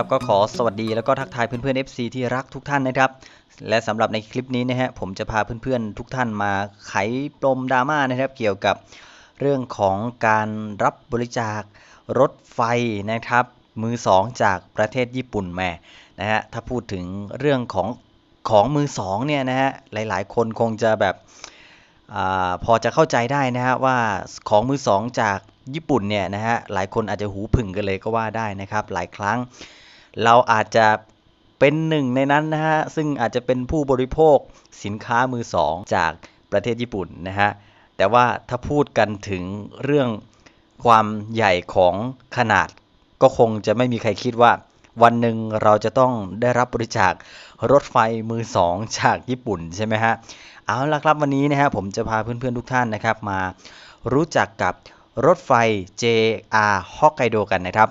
ครับก็ขอสวัสดีแล้วก็ทักทายเพื่อนๆ FC ที่รักทุกท่านนะครับ และสำหรับในคลิปนี้นะฮะผมจะพาเพื่อนๆทุกท่านมาไขปมดราม่านะครับ เกี่ยวกับเรื่องของการรับบริจาครถไฟนะครับ มือสองจากประเทศญี่ปุ่นแม่นะฮะถ้าพูดถึงเรื่องของของมือสองเนี่ยนะฮะหลายๆ คนคงจะแบบอาพอจะเข้าใจได้นะฮะว่าของมือสองจากญี่ปุ่นเนี่ยนะฮะหลายคนอาจจะหูผึ่งกันเลยก็ว่าได้นะครับ หลายครั้ง เราอาจจะเป็นหนึ่งในนั้นนะฮะ ซึ่งอาจจะเป็นผู้บริโภคสินค้ามือสองจากประเทศญี่ปุ่นนะฮะ แต่ว่าถ้าพูดกันถึงเรื่องความใหญ่ของขนาด ก็คงจะไม่มีใครคิดว่า วันหนึ่งเราจะต้องได้รับบริจาครถไฟมือสองจากญี่ปุ่นใช่ไหมฮะ เอาละครับวันนี้นะฮะผมจะพาเพื่อนๆทุกท่านนะครับมารู้จักกับรถไฟ JR Hokkaido กันนะครับ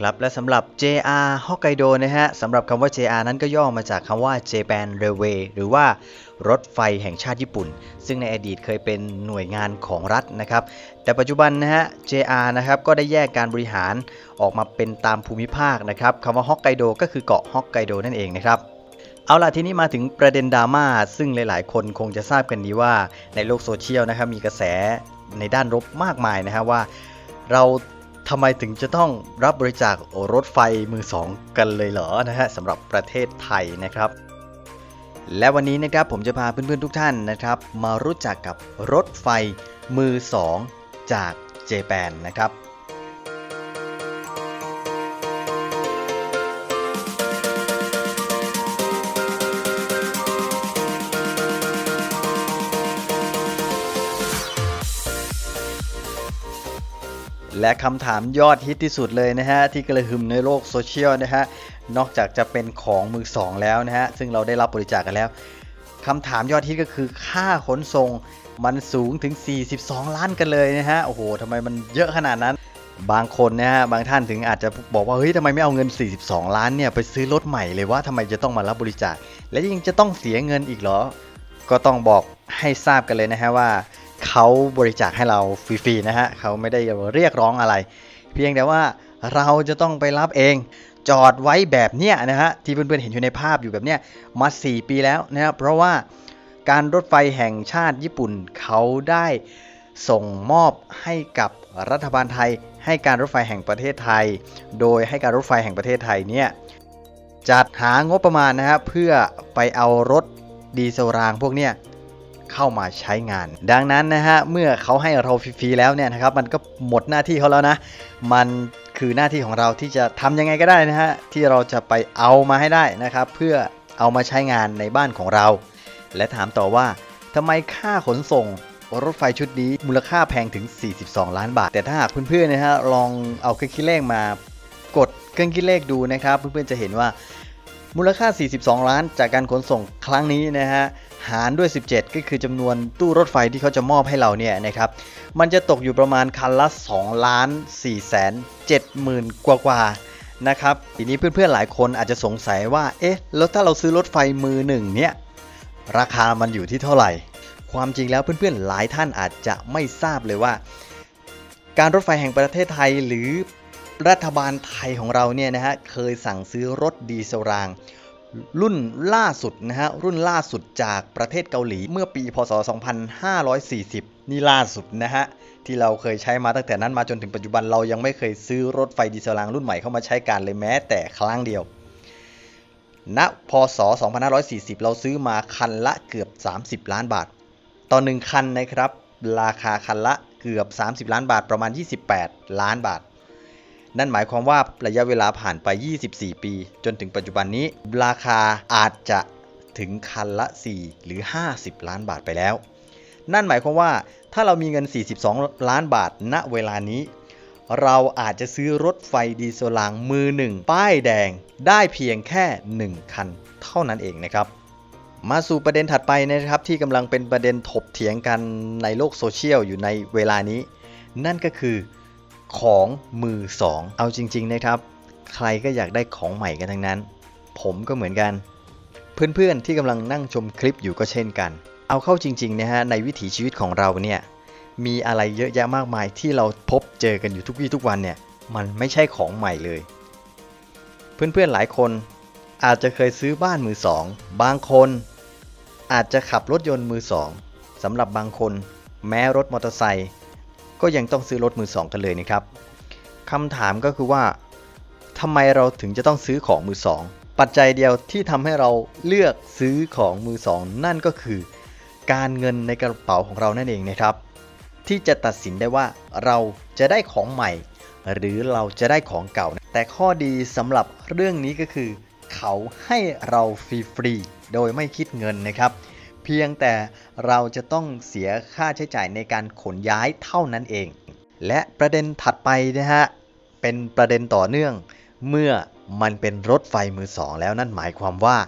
ครับและสำหรับ JR Hokkaido นะฮะสำหรับคำว่า JR นั้นก็ย่อมาจากคำว่า Japan Railway หรือว่ารถไฟแห่งชาติญี่ปุ่น ซึ่งในอดีตเคยเป็นหน่วยงานของรัฐนะครับ แต่ปัจจุบันนะฮะ JR นะครับก็ได้แยกการบริหารออกมาเป็นตามภูมิภาคนะครับคำว่า Hokkaido ก็คือเกาะ Hokkaido นั่นเองนะครับเอาล่ะทีนี้มาถึงประเด็นดราม่าซึ่งหลาย ๆ คนคงจะทราบกันดีว่าในโลกโซเชียลนะครับมีกระแสในด้านลบมากมายนะฮะว่า เรา ทำไมถึงจะต้องรับบริจาครถไฟมือสองกันเลยเหรอนะฮะสำหรับประเทศไทยนะครับ และวันนี้นะครับผมจะพาเพื่อนๆทุกท่านนะครับ มารู้จักกับรถไฟมือสองจากเจแปนนะครับ และคำถามยอดฮิตที่สุดเลยนะฮะ ที่กระหึ่มในโลกโซเชียลนะฮะ นอกจากจะเป็นของมือสองแล้วนะฮะ ซึ่งเราได้รับบริจาคกันแล้วคำถามยอดฮิตก็คือค่าขนส่งมันสูงถึง 42 ล้านกันเลยนะฮะ โอ้โหทำไมมันเยอะขนาดนั้น บางคนนะฮะ บางท่านถึงอาจจะบอกว่า เฮ้ยทำไมไม่เอาเงิน 42 ล้านเนี่ย ไปซื้อรถใหม่เลยว่าทำไมจะต้องมารับบริจาค และยังจะต้องเสียเงินอีกเหรอ ก็ต้องบอกให้ทราบกันเลยนะฮะว่า เขาบริจาคให้เราฟรีๆนะฮะเขาไม่ได้เรียกร้องอะไร เพียงแต่ว่าเราจะต้องไปรับเอง จอดไว้แบบเนี้ยนะฮะที่เพื่อนๆเห็นอยู่ในภาพอยู่แบบเนี้ยมา 4 ปีแล้วนะครับเพราะว่าการรถไฟแห่งชาติญี่ปุ่นเขาได้ส่งมอบให้กับรัฐบาลไทย ให้การรถไฟแห่งประเทศไทย โดยให้การรถไฟแห่งประเทศไทยเนี่ยจัดหางบประมาณนะฮะเพื่อไปเอารถดีเซลรางพวกเนี้ย เข้ามาใช้งาน ดังนั้นนะฮะเมื่อเขาให้เราฟรีๆแล้วเนี่ยนะครับมันก็หมดหน้าที่เขาแล้วนะ มันคือหน้าที่ของเราที่จะทำยังไงก็ได้นะฮะที่เราจะไปเอามาให้ได้นะครับ เพื่อเอามาใช้งานในบ้านของเรา และถามต่อว่าทำไมค่าขนส่งรถไฟชุดนี้มูลค่าแพงถึง 42 ล้านบาท แต่ถ้าหากเพื่อนๆนะฮะลองเอาเครื่องคิดเลขมากดเครื่องคิดเลขดูนะครับ เพื่อนๆจะเห็นว่ามูลค่า 42 ล้าน จากการขนส่งครั้งนี้นะฮะ หารด้วย 17 ก็คือจำนวนตู้รถไฟที่เขาจะมอบให้เราเนี่ยนะครับ มันจะตกอยู่ประมาณคันละ2ล้าน4แสน7หมื่นกว่ากว่าๆนะครับ ทีนี้เพื่อนๆหลายคนอาจจะสงสัยว่า เอ๊ะ แล้วถ้าเราซื้อรถไฟมือหนึ่งเนี่ย ราคามันอยู่ที่เท่าไหร่ ความจริงแล้วเพื่อนๆหลายท่านอาจจะไม่ทราบเลยว่า การรถไฟแห่งประเทศไทยหรือรัฐบาลไทยของเราเนี่ยนะฮะ เคยสั่งซื้อรถดีเซลราง รุ่นล่าสุดนะฮะ รุ่นล่าสุดจากประเทศเกาหลีเมื่อปีพศ 2540 นี่ล่าสุดนะฮะ ที่เราเคยใช้มาตั้งแต่นั้นมาจนถึงปัจจุบันเรายังไม่เคยซื้อรถไฟดีเซลรางรุ่นใหม่เข้ามาใช้การเลยแม้แต่ครั้งเดียวณพศ 2540 เราซื้อมาคันละเกือบ 30 ล้านบาท ต่อหนึ่งคันนะครับ ราคาคันละเกือบ 30 ล้านบาทประมาณ 28 ล้านบาท นั่นหมายความว่าระยะเวลาผ่านไป 24 ปี จนถึงปัจจุบันนี้ ราคาอาจจะถึงคันละ 4 หรือ 50 ล้านบาทไปแล้ว นั่นหมายความว่าถ้าเรามีเงิน 42 ล้านบาท ณ เวลานี้ เราอาจจะซื้อรถไฟดีเซลรางมือหนึ่งป้ายแดงได้เพียงแค่ 1 คันเท่านั้นเองนะครับ มาสู่ประเด็นถัดไปนะครับที่กำลังเป็นประเด็นถกเถียงกันในโลกโซเชียลอยู่ในเวลานี้ นั่นก็คือ ของมือสองเอาจริง ๆ นะครับ ใครก็อยากได้ของใหม่กันทั้งนั้น ผมก็เหมือนกัน เพื่อนๆที่กำลังนั่งชมคลิปอยู่ก็เช่นกัน เอาเข้าจริงๆนะฮะในวิถีชีวิตของเราเนี่ยมีอะไรเยอะแยะมากมายที่เราพบเจอกันอยู่ทุกวี่ทุกวันเนี่ยมันไม่ใช่ของใหม่เลย เพื่อนๆหลายคนอาจจะเคยซื้อบ้านมือสองบางคน อาจจะขับรถยนต์มือสองสำหรับบางคน แม้รถมอเตอร์ไซค์ ก็ยังต้องซื้อรถมือสองกันเลยนะครับคำถามก็คือว่าทำไมเราถึงจะต้องซื้อของมือสองปัจจัยเดียวที่ทำให้เราเลือกซื้อของมือสองนั่นก็คือ การเงินในกระเป๋าของเรานั่นเองนะครับ ที่จะตัดสินได้ว่าเราจะได้ของใหม่ หรือเราจะได้ของเก่า แต่ข้อดีสำหรับเรื่องนี้ก็คือ เขาให้เราฟรีๆโดยไม่คิดเงินนะครับ เพียงแต่เราจะต้องเสียค่าใช้จ่ายในการขนย้ายเท่านั้นเอง และประเด็นถัดไปนะฮะ เป็นประเด็นต่อเนื่อง เมื่อมันเป็นรถไฟมือสองแล้วนั่นหมายความว่า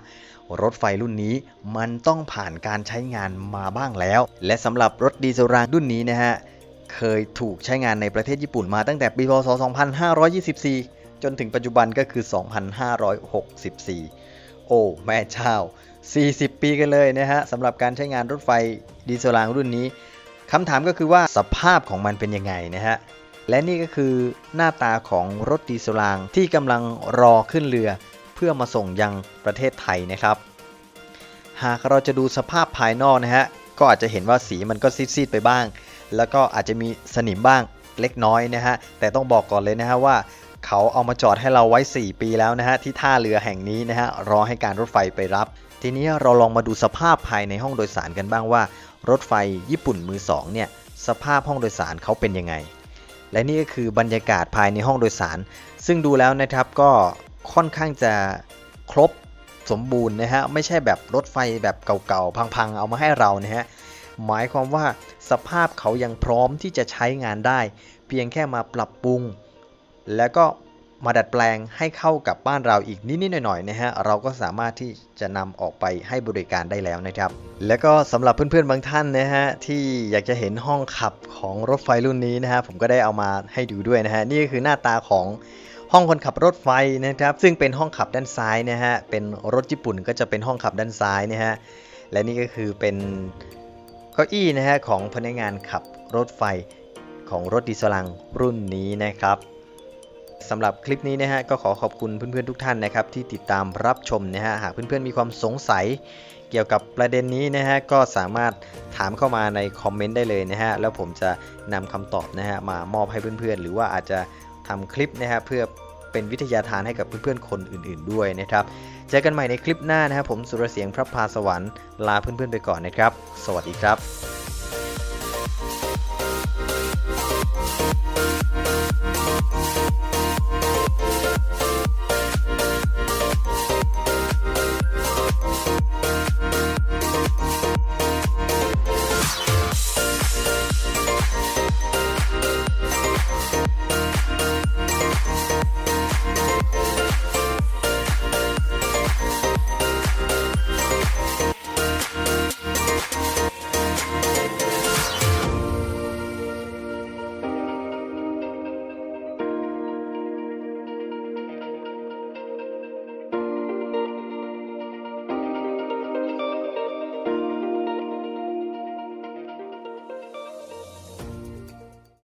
รถไฟรุ่นนี้มันต้องผ่านการใช้งานมาบ้างแล้ว และสำหรับรถดีเซลรางรุ่นนี้นะฮะ เคยถูกใช้งานในประเทศญี่ปุ่นมาตั้งแต่ปีพศ 2524 จนถึงปัจจุบันก็คือ 2564 โอ้ แม่เจ้า 40 ปีกันเลยนะฮะสำหรับการใช้งานรถไฟดีเซลรางรุ่นนี้คำถามก็คือว่าสภาพของมันเป็นยังไงนะฮะและนี่ก็คือหน้าตาของรถดีเซลรางที่กำลังรอขึ้นเรือ เพื่อมาส่งยังประเทศไทยนะครับ หากเราจะดูสภาพภายนอกนะฮะก็อาจจะเห็นว่าสีมันก็ซีดๆไปบ้าง แล้วก็อาจจะมีสนิมบ้างเล็กน้อยนะฮะแต่ต้องบอกก่อนเลยนะฮะว่าเขาเอามาจอดให้เราไว้ 4 ปีแล้วนะฮะที่ท่าเรือแห่งนี้นะฮะรอให้การรถไฟไปรับ ทีนี้เราลองมาดูสภาพภายในห้องโดยสารกันบ้างว่า รถไฟญี่ปุ่นมือสองเนี่ยสภาพห้องโดยสารเขาเป็นยังไง และนี่ก็คือบรรยากาศภายในห้องโดยสาร ซึ่งดูแล้วนะครับก็ค่อนข้างจะครบสมบูรณ์นะฮะไม่ใช่แบบรถไฟแบบเก่าๆ พังๆ เอามาให้เรานะฮะหมายความว่าสภาพเขายังพร้อมที่จะใช้งานได้ เพียงแค่มาปรับปรุง แล้วก็ มาดัดแปลงให้เข้ากับบ้านเราอีกนิดๆหน่อยๆนะฮะเราก็สามารถที่จะนำออกไปให้บริการได้แล้วนะครับ แล้วก็สำหรับเพื่อนๆบางท่านนะฮะที่อยากจะเห็นห้องขับของรถไฟรุ่นนี้นะฮะผมก็ได้เอามาให้ดูด้วยนะฮะนี่ก็คือหน้าตาของห้องคนขับรถไฟนะครับซึ่งเป็นห้องขับด้านซ้ายนะฮะเป็นรถญี่ปุ่นก็จะเป็นห้องขับด้านซ้ายนะฮะและนี่ก็คือเป็นเก้าอี้นะฮะของพนักงานขับรถไฟของรถดีเซลังรุ่นนี้นะครับ สำหรับคลิปนี้นะฮะก็ขอขอบคุณเพื่อนๆทุกท่านนะครับที่ติดตามรับชมนะฮะหากเพื่อนๆมีความสงสัยเกี่ยวกับประเด็นนี้นะฮะก็สามารถถามเข้ามาในคอมเมนต์ได้เลยนะฮะแล้วผมจะนำคำตอบนะฮะมามอบให้เพื่อนๆ หรือว่าอาจจะทำคลิปนะฮะเพื่อเป็นวิทยาทานให้กับเพื่อนๆคนอื่น ๆด้วยนะครับเจอกันใหม่ในคลิปหน้านะครับผมสุรเสียงพระพาสวรรค์ลาเพื่อนๆไปก่อนนะครับ สวัสดีครับ